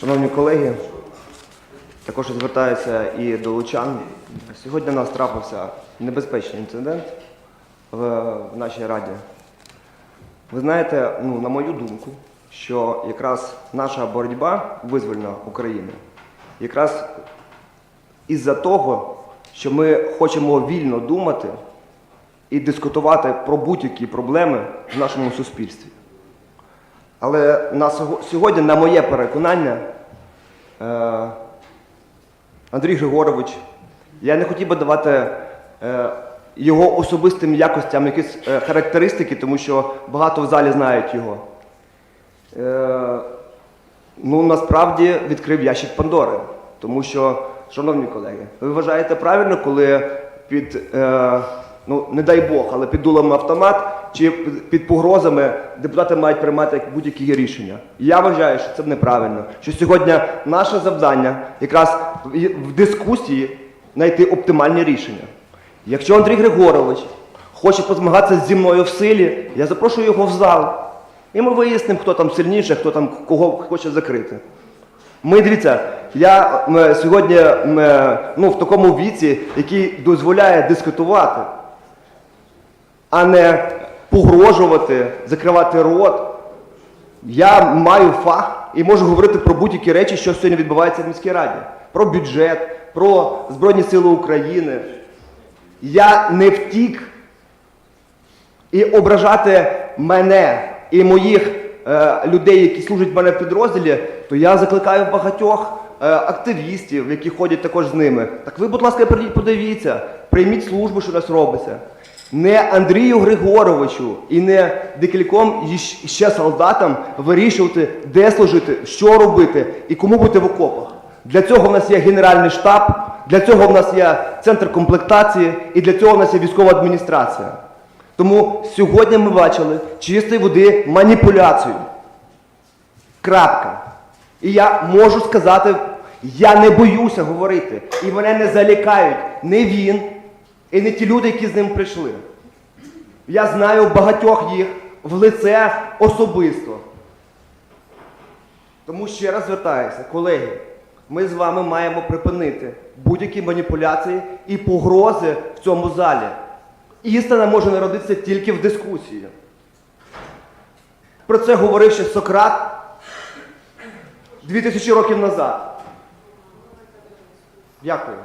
Шановні колеги, також звертаюся і до лучан. Сьогодні у нас трапився небезпечний інцидент в, в нашій раді. Ви знаєте, ну, на мою думку, що якраз наша боротьба визвольна України, якраз із-за того, що ми хочемо вільно думати і дискутувати про будь-які проблеми в нашому суспільстві. Але на сьогодні, на моє переконання, е, Андрій Григорович, я не хотів би давати е, його особистим якостям якісь е, характеристики, тому що багато в залі знають його. Ну, насправді відкрив ящик Пандори. Тому що, шановні колеги, ви вважаєте правильно, коли під, ну не дай Бог, але під дулом автомат чи під- погрозами депутати мають приймати будь-які рішення. Я вважаю, що це неправильно. Що сьогодні наше завдання якраз в- дискусії знайти оптимальні рішення. Якщо Андрій Григорович хоче позмагатися зі мною в силі, я запрошую його в зал. І ми вияснимо, хто там сильніше, хто там кого хоче закрити. Ми дивіться, я м, сьогодні м, ну, в такому віці, який дозволяє дискутувати, а не погрожувати, закривати рот. Я маю фах і можу говорити про будь-які речі, що сьогодні відбувається в міській раді. Про бюджет, про Збройні Сили України. Я не втік і ображати мене і моїх е, людей, які служать в мене в підрозділі, то я закликаю багатьох е, активістів, які ходять також з ними. Так ви, будь ласка, подивіться, прийміть службу, що у нас робиться. Не Андрію Григоровичу і не декільком ще солдатам вирішувати, де служити, що робити і кому бути в окопах. Для цього в нас є Генеральний штаб, для цього в нас є центр комплектації і для цього в нас є військова адміністрація. Тому сьогодні ми бачили чистої води маніпуляцію. Крапка. І я можу сказати, я не боюся говорити. І мене не залякають не він, і не ті люди, які з ним прийшли. Я знаю багатьох їх в лице особисто. Тому ще раз звертаюся, колеги, ми з вами маємо припинити будь-які маніпуляції і погрози в цьому залі. Істина може народитися тільки в дискусії. Про це говорив ще Сократ 2000 років назад. Дякую.